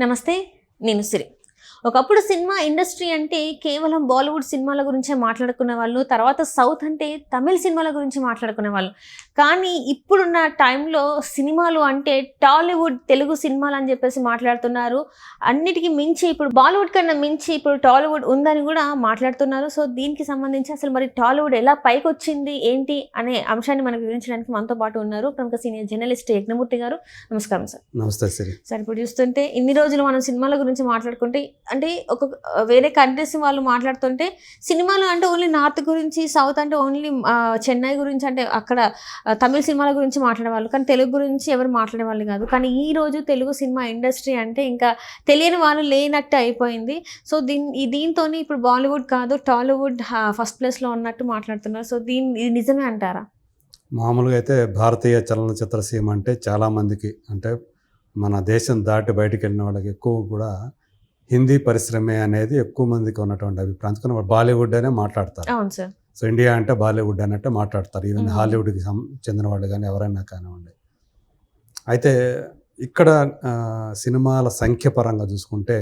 నమస్తే నేను సిరి. ఒకప్పుడు సినిమా ఇండస్ట్రీ అంటే కేవలం బాలీవుడ్ సినిమాల గురించే మాట్లాడుకునే వాళ్ళు తర్వాత సౌత్ అంటే తమిళ సినిమాల గురించి మాట్లాడుకునే వాళ్ళు. కానీ ఇప్పుడున్న టైంలో సినిమాలు అంటే టాలీవుడ్ తెలుగు సినిమాలు అని చెప్పేసి మాట్లాడుతున్నారు. అన్నిటికీ మించి ఇప్పుడు బాలీవుడ్ కన్నా మించి ఇప్పుడు టాలీవుడ్ ఉందని కూడా మాట్లాడుతున్నారు. సో దీనికి సంబంధించి అసలు మరి టాలీవుడ్ ఎలా పైకి వచ్చింది ఏంటి అనే అంశాన్ని మనకు వివరించడానికి మనతో పాటు ఉన్నారు ప్రముఖ సీనియర్ జర్నలిస్ట్ యజ్ఞమూర్తి గారు. నమస్కారం సార్. నమస్తే సిరి. సార్ ఇప్పుడు చూస్తుంటే ఇన్ని రోజులు మనం సినిమాల గురించి మాట్లాడుకుంటే అంటే ఒక వేరే కంట్రీస్ వాళ్ళు మాట్లాడుతుంటే సినిమాలు అంటే ఓన్లీ నార్త్ గురించి సౌత్ అంటే ఓన్లీ చెన్నై గురించి అంటే అక్కడ తమిళ సినిమాల గురించి మాట్లాడేవాళ్ళు. కానీ తెలుగు గురించి ఎవరు మాట్లాడేవాళ్ళు కాదు. కానీ ఈ రోజు తెలుగు సినిమా ఇండస్ట్రీ అంటే ఇంకా తెలియని వాళ్ళు లేనట్టు అయిపోయింది. సో దీని దీంతో ఇప్పుడు బాలీవుడ్ కాదు టాలీవుడ్ ఫస్ట్ ప్లేస్లో ఉన్నట్టు మాట్లాడుతున్నారు. సో దీని ఇది నిజమే అంటారా? మామూలుగా అయితే భారతీయ చలనచిత్ర సీమ అంటే చాలామందికి అంటే మన దేశం దాటి బయటికి వెళ్ళిన వాళ్ళకి ఎక్కువ కూడా హిందీ పరిశ్రమే అనేది ఎక్కువ మందికి ఉన్నటువంటి అభిప్రాయం. అందుకని బాలీవుడ్ అనే మాట్లాడతారు. అవును సార్. సో ఇండియా అంటే బాలీవుడ్ అన్నట్టు మాట్లాడతారు. ఈవెన్. హాలీవుడ్కి చెందిన వాళ్ళు కానీ ఎవరైనా కానివ్వండి. అయితే ఇక్కడ సినిమాల సంఖ్య పరంగా చూసుకుంటే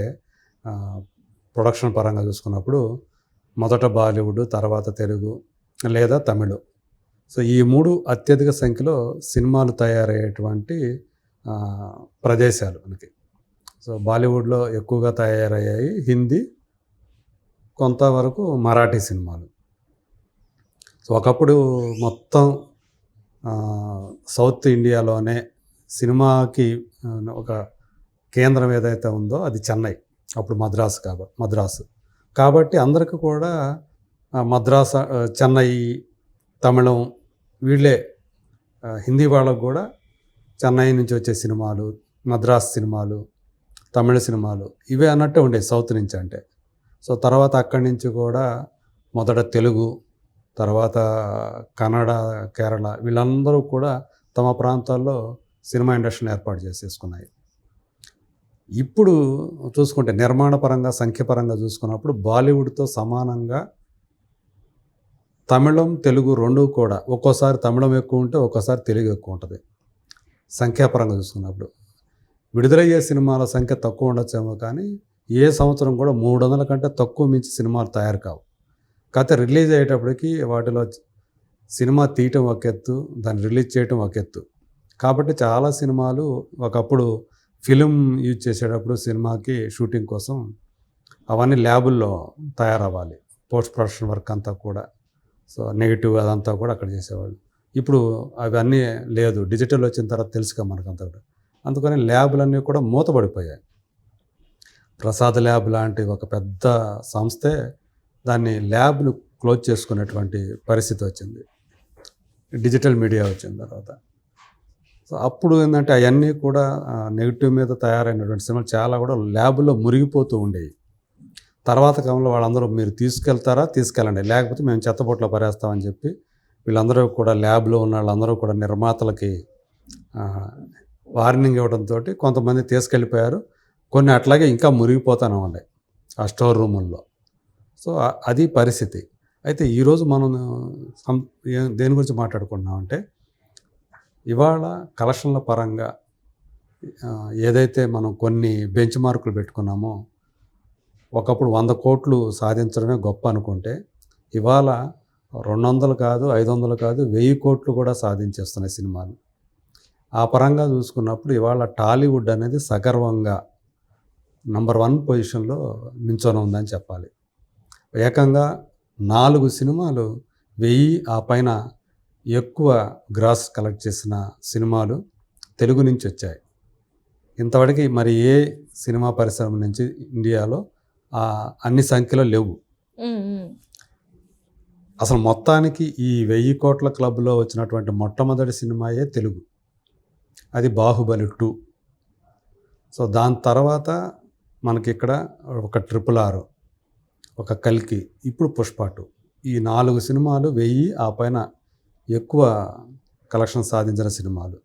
ప్రొడక్షన్ పరంగా చూసుకున్నప్పుడు మొదట బాలీవుడ్ తర్వాత తెలుగు లేదా తమిళ్. సో ఈ మూడు అత్యధిక సంఖ్యలో సినిమాలు తయారయ్యేటువంటి ప్రదేశాలు మనకి. సో బాలీవుడ్లో ఎక్కువగా తయారయ్యాయి హిందీ కొంతవరకు మరాఠీ సినిమాలు. సో ఒకప్పుడు మొత్తం సౌత్ ఇండియాలోనే సినిమాకి ఒక కేంద్రం ఏదైతే ఉందో అది చెన్నై. అప్పుడు మద్రాసు కాబ మద్రాసు. కాబట్టి అందరికీ కూడా ఆ, మద్రాసు చెన్నై తమిళం వీళ్ళే హిందీ వాళ్ళకు కూడా చెన్నై నుంచి వచ్చే సినిమాలు మద్రాస్ సినిమాలు తమిళ సినిమాలు. ఇవే అన్నట్టే ఉండేవి సౌత్ నుంచి అంటే. సో తర్వాత అక్కడి నుంచి కూడా మొదట తెలుగు తర్వాత కన్నడ కేరళ వీళ్ళందరూ కూడా తమ ప్రాంతాల్లో సినిమా ఇండస్ట్రీని ఏర్పాటు చేసేసుకున్నాయి. ఇప్పుడు చూసుకుంటే నిర్మాణ పరంగా సంఖ్యపరంగా చూసుకున్నప్పుడు బాలీవుడ్తో సమానంగా తమిళం తెలుగు రెండు కూడా ఒక్కోసారి తమిళం ఎక్కువ ఉంటే ఒక్కోసారి తెలుగు ఎక్కువ ఉంటుంది. సంఖ్యాపరంగా చూసుకున్నప్పుడు. విడుదలయ్యే సినిమాల సంఖ్య తక్కువ ఉండొచ్చేమో కానీ ఏ సంవత్సరం కూడా మూడు వందల కంటే తక్కువ మించి సినిమాలు తయారు కావు. కథ రిలీజ్ అయ్యేటప్పటికి వాటిలో సినిమా తీయటం ఒక ఎత్తు దాన్ని రిలీజ్ చేయటం ఒక ఎత్తు. కాబట్టి చాలా సినిమాలు ఒకప్పుడు ఫిలిం యూజ్ చేసేటప్పుడు సినిమాకి షూటింగ్ కోసం అవన్నీ ల్యాబుల్లో తయారవ్వాలి. పోస్ట్ ప్రొడక్షన్ వర్క్ అంతా కూడా. సో నెగిటివ్ అదంతా కూడా అక్కడ చేసేవాళ్ళు. ఇప్పుడు అవన్నీ లేదు. డిజిటల్ వచ్చిన తర్వాత తెలుసుగా మనకంతా కూడా. అందుకని ల్యాబులన్నీ కూడా మూతపడిపోయాయి. ప్రసాద్ ల్యాబ్ లాంటి ఒక పెద్ద సంస్థే దాన్ని ల్యాబ్ను క్లోజ్ చేసుకునేటువంటి పరిస్థితి వచ్చింది. డిజిటల్ మీడియా వచ్చిన తర్వాత. సో అప్పుడు ఏంటంటే అవన్నీ కూడా నెగిటివ్ మీద తయారైనటువంటి సినిమాలు చాలా కూడా ల్యాబ్లో మురిగిపోతూ ఉండేవి. తర్వాత కాలంలో వాళ్ళందరూ మీరు తీసుకెళ్తారా? తీసుకెళ్ళండి. లేకపోతే మేము చెత్తబొట్లో పరేస్తామని చెప్పి వీళ్ళందరూ కూడా ల్యాబ్లో ఉన్న వాళ్ళందరూ కూడా నిర్మాతలకి వార్నింగ్ ఇవ్వడంతో కొంతమంది తీసుకెళ్ళిపోయారు. కొన్ని అట్లాగే ఇంకా మురిగిపోతానే ఉన్నాయి ఆ స్టోర్ రూముల్లో. సో అది పరిస్థితి. అయితే ఈరోజు మనం సం- దేని గురించి మాట్లాడుకుంటున్నామంటే ఇవాళ కలెక్షన్ల పరంగా ఏదైతే మనం కొన్ని బెంచ్ మార్కులు పెట్టుకున్నామో ఒకప్పుడు వంద కోట్లు సాధించడమే గొప్ప అనుకుంటే ఇవాళ రెండు వందలు కాదు ఐదు వందలు కాదు వెయ్యి కోట్లు కూడా సాధించేస్తున్నాయి సినిమాలు. ఆ పరంగా చూసుకున్నప్పుడు ఇవాళ టాలీవుడ్ అనేది సగర్వంగా నంబర్ వన్ పొజిషన్లో నించొని ఉందని చెప్పాలి. ఏకంగా నాలుగు సినిమాలు వెయ్యి ఆ పైన ఎక్కువ గ్రాస్ కలెక్ట్ చేసిన సినిమాలు తెలుగు నుంచి వచ్చాయి. ఇంతవరకు మరి ఏ సినిమా పరిశ్రమ నుంచి ఇండియాలో ఆ అన్ని సంఖ్యలో లేవు. అసలు మొత్తానికి ఈ వెయ్యి కోట్ల క్లబ్లో వచ్చినటువంటి మొట్టమొదటి సినిమాయే తెలుగు. అది బాహుబలి టూ. సో దాని తర్వాత మనకి ఇక్కడ ఒక ట్రిపుల్ ఆర్ ఒక కల్కి ఇప్పుడు పుష్ప టూ. ఈ నాలుగు సినిమాలు వెయ్యి ఆ పైన ఎక్కువ కలెక్షన్ సాధించిన సినిమాలు.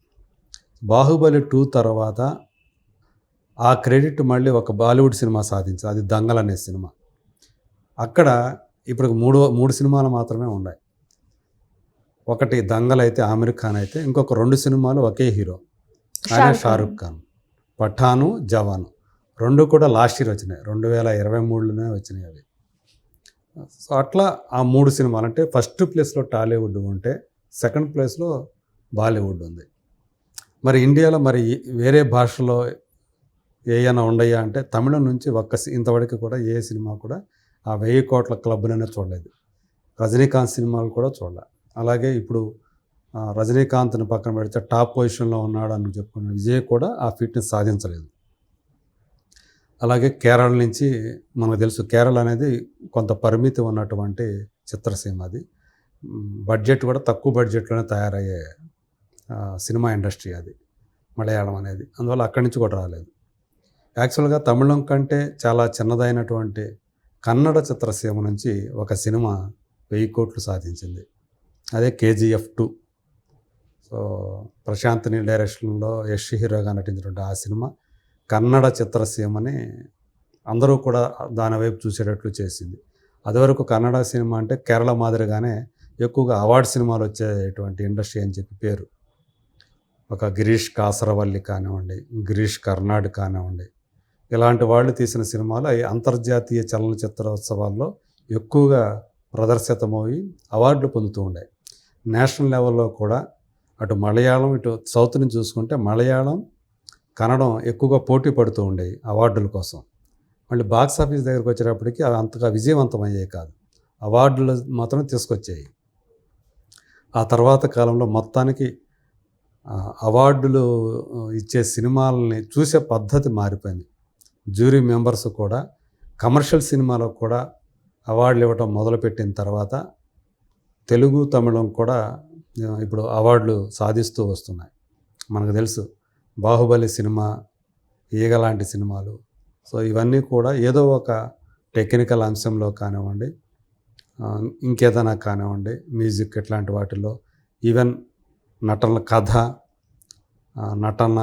బాహుబలి టూ తర్వాత ఆ క్రెడిట్ మళ్ళీ ఒక బాలీవుడ్ సినిమా సాధించింది అది దంగల్ అనే సినిమా. అక్కడ ఇప్పుడు మూడు మూడు సినిమాలు మాత్రమే ఉన్నాయి. ఒకటి దంగల్ అయితే ఆమిర్ ఖాన్ అయితే ఇంకొక రెండు సినిమాలు ఒకే హీరో. ఆయన షారుఖ్ ఖాన్. పఠాను జవాను. రెండు కూడా లాస్ట్ ఇయర్ వచ్చినాయి. రెండు వేల ఇరవై మూడులోనే వచ్చినాయి అవి. సో అట్లా ఆ మూడు సినిమాలు అంటే ఫస్ట్ ప్లేస్లో టాలీవుడ్ ఉంటే సెకండ్ ప్లేస్లో బాలీవుడ్ ఉంది. మరి ఇండియాలో మరి వేరే భాషలో ఏమైనా ఉండయా అంటే తమిళం నుంచి ఒక్క ఇంతవరకు కూడా ఏ సినిమా కూడా ఆ వెయ్యి కోట్ల క్లబ్లోనే చూడలేదు. రజనీకాంత్ సినిమాలు కూడా చూడలే. అలాగే ఇప్పుడు రజనీకాంత్ని పక్కన పెడితే టాప్ పొజిషన్లో ఉన్నాడు అని చెప్పుకున్న విజయ్ కూడా ఆ ఫిట్నెస్ సాధించలేదు. అలాగే కేరళ నుంచి మనకు తెలుసు కేరళ అనేది కొంత పరిమితి ఉన్నటువంటి చిత్రసీమ అది. బడ్జెట్ కూడా తక్కువ బడ్జెట్లోనే తయారయ్యే సినిమా ఇండస్ట్రీ అది మలయాళం అనేది. అందువల్ల అక్కడి నుంచి కూడా రాలేదు. యాక్చువల్గా తమిళం కంటే చాలా చిన్నదైనటువంటి కన్నడ చిత్రసీమ నుంచి ఒక సినిమా వెయ్యి కోట్లు సాధించింది. అదే కేజీఎఫ్ టూ. సో ప్రశాంత్ని డైరెక్షన్లో యష్ హీరోగా నటించినటువంటి ఆ సినిమా కన్నడ చిత్రసీమని అందరూ కూడా దాని వైపు చూసేటట్లు చేసింది. అదివరకు కన్నడ సినిమా అంటే కేరళ మాదిరిగానే ఎక్కువగా అవార్డు సినిమాలు వచ్చేటువంటి ఇండస్ట్రీ అని చెప్పి పేరు. ఒక గిరీష్ కాసరవల్లి కానివ్వండి గిరీష్ కర్నాడ్ కానివ్వండి ఇలాంటి వాళ్ళు తీసిన సినిమాలు అవి అంతర్జాతీయ చలనచిత్రోత్సవాల్లో ఎక్కువగా ప్రదర్శితమై అవార్డులు పొందుతూ ఉండే నేషనల్ లెవెల్లో కూడా అటు మలయాళం ఇటు సౌత్ నుంచి చూసుకుంటే మలయాళం కన్నడం ఎక్కువగా పోటీ పడుతూ ఉండేవి అవార్డుల కోసం. మళ్ళీ బాక్స్ ఆఫీస్ దగ్గరికి వచ్చేటప్పటికి అవి అంతగా విజయవంతం అయ్యే కాదు. అవార్డులు మాత్రం తీసుకొచ్చాయి ఆ తర్వాత కాలంలో మొత్తానికి అవార్డులు ఇచ్చే సినిమాలని చూసే పద్ధతి మారిపోయింది. జ్యూరీ మెంబర్స్ కూడా కమర్షియల్ సినిమాలకు కూడా అవార్డులు ఇవ్వటం మొదలుపెట్టిన తర్వాత తెలుగు తమిళం కూడా ఇప్పుడు అవార్డులు సాధిస్తూ వస్తున్నాయి. మనకు తెలుసు బాహుబలి సినిమా ఈగ లాంటి సినిమాలు. సో ఇవన్నీ కూడా ఏదో ఒక టెక్నికల్ అంశంలో కానివ్వండి ఇంకేదైనా కానివ్వండి మ్యూజిక్ ఇట్లాంటి వాటిల్లో ఈవెన్ నటన కథ నటన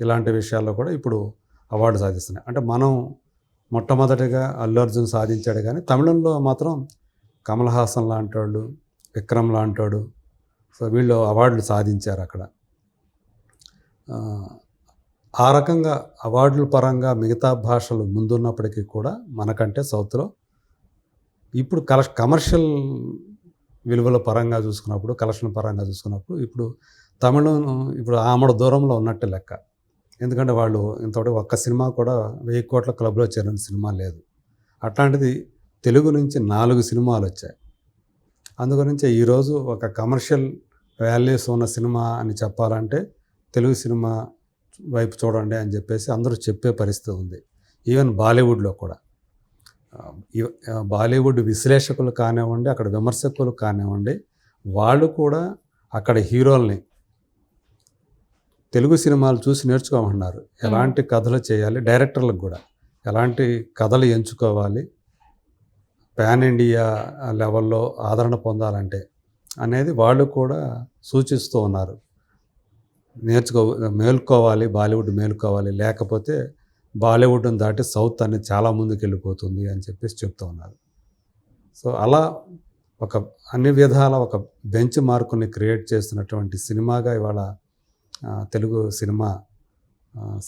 ఇలాంటి విషయాల్లో కూడా ఇప్పుడు అవార్డు సాధిస్తున్నాయి. అంటే మనం మొట్టమొదటిగా అల్లు అర్జున్ సాధించాడు కానీ తమిళంలో మాత్రం కమల్ హాసన్ లాంటి వాళ్ళు విక్రమ్ లాంటి వాడు సో వీళ్ళు అవార్డులు సాధించారు అక్కడ. ఆ, రకంగా అవార్డుల పరంగా మిగతా భాషలు ముందున్నప్పటికీ కూడా మనకంటే సౌత్లో ఇప్పుడు కల కమర్షియల్ విలువల పరంగా చూసుకున్నప్పుడు కలెక్షన్ పరంగా చూసుకున్నప్పుడు ఇప్పుడు తమిళం ఇప్పుడు ఆమడ దూరంలో ఉన్నట్టు లెక్క. ఎందుకంటే వాళ్ళు ఇంతటి ఒక్క సినిమా కూడా వెయ్యి కోట్ల క్లబ్లో చేరిన సినిమా లేదు. అట్లాంటిది తెలుగు నుంచి నాలుగు సినిమాలు వచ్చాయి. అందుగురించి ఈరోజు ఒక కమర్షియల్ వాల్యూస్ ఉన్న సినిమా అని చెప్పాలంటే తెలుగు సినిమా వైపు చూడండి అని చెప్పేసి అందరూ చెప్పే పరిస్థితి ఉంది. ఈవెన్ బాలీవుడ్లో కూడా. బాలీవుడ్ విశ్లేషకులు కానివ్వండి అక్కడ విమర్శకులు కానివ్వండి వాళ్ళు కూడా అక్కడ హీరోల్ని తెలుగు సినిమాలు చూసి నేర్చుకోమన్నారు ఎలాంటి కథలు చేయాలి డైరెక్టర్లకు కూడా ఎలాంటి కథలు ఎంచుకోవాలి పాన్ ఇండియా లెవెల్లో ఆదరణ పొందాలంటే అనేది వాళ్ళు కూడా సూచిస్తూ ఉన్నారు. నేర్చుకో మేల్కోవాలి బాలీవుడ్ మేల్కోవాలి లేకపోతే బాలీవుడ్ని దాటి సౌత్ అనేది చాలా ముందుకు వెళ్ళిపోతుంది అని చెప్పేసి చెప్తూ ఉన్నారు. సో అలా ఒక అన్ని విధాల ఒక బెంచ్ మార్కుని క్రియేట్ చేస్తున్నటువంటి సినిమాగా ఇవాళ తెలుగు సినిమా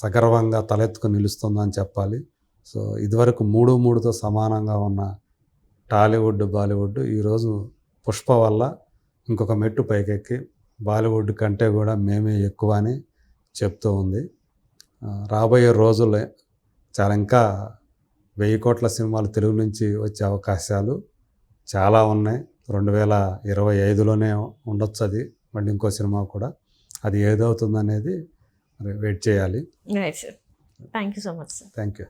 సగర్వంగా తలెత్తుకుని నిలుస్తుందని చెప్పాలి. సో ఇదివరకు మూడు మూడుతో సమానంగా ఉన్న టాలీవుడ్ బాలీవుడ్ ఈరోజు పుష్ప వల్ల ఇంకొక మెట్టు పైకెక్కి. బాలీవుడ్ కంటే కూడా మేమే ఎక్కువ అని చెప్తూ ఉంది. రాబోయే రోజుల్లో చాలా ఇంకా వెయ్యి కోట్ల సినిమాలు తెలుగు నుంచి వచ్చే అవకాశాలు చాలా ఉన్నాయి. రెండు వేల ఇరవై ఐదులోనే ఉండొచ్చు అది. మళ్ళీ ఇంకో సినిమా కూడా. అది ఏదవుతుందనేది మరి వెయిట్ చేయాలి. Thank you so much sir thank you